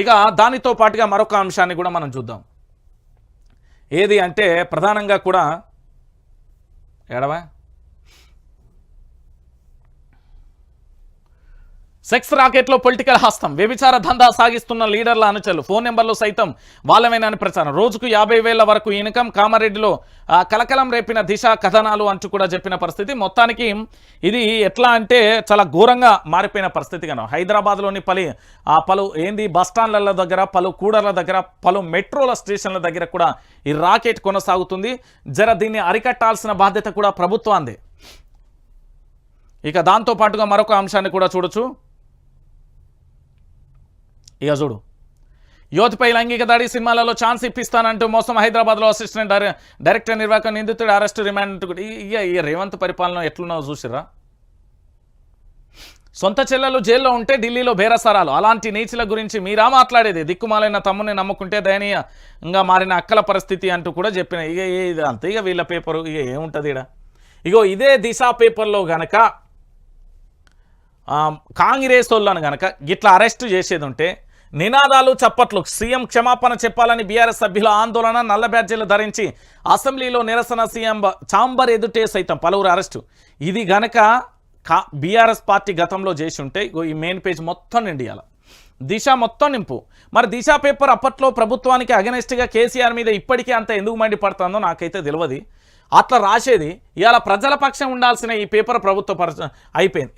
ఇక దానితో పాటుగా మరొక అంశాన్ని కూడా మనం చూద్దాం. ఏది అంటే ప్రధానంగా కూడా ఎడవా సెక్స్ రాకెట్లో పొలిటికల్ హస్తం. వ్యభిచార దందా సాగిస్తున్న లీడర్ల అనుచరులు. ఫోన్ నెంబర్లు సైతం వాళ్ళమేనని ప్రచారం. రోజుకు యాభై వేల వరకు ఇన్కమ్. కామారెడ్డిలో కలకలం రేపిన దిశ కథనాలు అంటూ కూడా చెప్పిన పరిస్థితి. మొత్తానికి ఇది ఎట్లా అంటే చాలా ఘోరంగా మారిపోయిన పరిస్థితి కను హైదరాబాద్లోని పలు పలు ఏంది బస్ స్టాండ్ల దగ్గర పలు కూడర్ల దగ్గర పలు మెట్రోల స్టేషన్ల దగ్గర కూడా ఈ రాకెట్ కొనసాగుతుంది. జర దీన్ని అరికట్టాల్సిన బాధ్యత కూడా ప్రభుత్వాందే. ఇక దాంతో పాటుగా మరొక అంశాన్ని కూడా చూడొచ్చు. ఇక చూడు. యువతిపై లైంగిక దాడి సినిమాలలో ఛాన్స్ ఇప్పిస్తానంటూ మోసం హైదరాబాద్లో అసిస్టెంట్ డైరె- డైరెక్టర్ నిర్వాహక నిందితుడు అరెస్ట్ రిమాండ్ కూడా. ఇక ఈ రేవంత్ పరిపాలన ఎట్లున్నావు చూసిరా సొంత చెల్లెలు జైల్లో ఉంటే ఢిల్లీలో బేరసారాలు. అలాంటి నీచుల గురించి మీరా మాట్లాడేది? దిక్కుమాలైన తమ్ముని నమ్ముకుంటే దయనీయంగా మారిన అక్కల పరిస్థితి అంటూ కూడా చెప్పిన. ఇక ఏ- ఇది అంతే. ఇక వీళ్ళ పేపరు ఇక ఏముంటుంది ఇడ ఇగో ఇదే దిశా పేపర్లో గనక కాంగ్రెస్ వాళ్ళను గనక ఇట్లా అరెస్ట్ చేసేది ఉంటే నినాదాలు చప్పట్లు. సీఎం క్షమాపణ చెప్పాలని బీఆర్ఎస్ సభ్యుల ఆందోళన నల్ల బ్యాడ్జీలు ధరించి అసెంబ్లీలో నిరసన సీఎం చాంబర్ ఎదుటే సైతం పలువురు అరెస్టు. ఇది గనక కా బీఆర్ఎస్ పార్టీ గతంలో చేసి ఉంటే ఈ మెయిన్ పేజ్ మొత్తం నిండియాల. దిశ మొత్తం నింపు. మరి దిశ పేపర్ అప్పట్లో ప్రభుత్వానికి అగనెస్ట్గా కేసీఆర్ మీద ఇప్పటికీ అంత ఎందుకు మండిపడుతుందో నాకైతే తెలియదు అట్లా రాసేది. ఇవాళ ప్రజల పక్షం ఉండాల్సిన ఈ పేపర్ ప్రభుత్వ పరచ అయిపోయింది.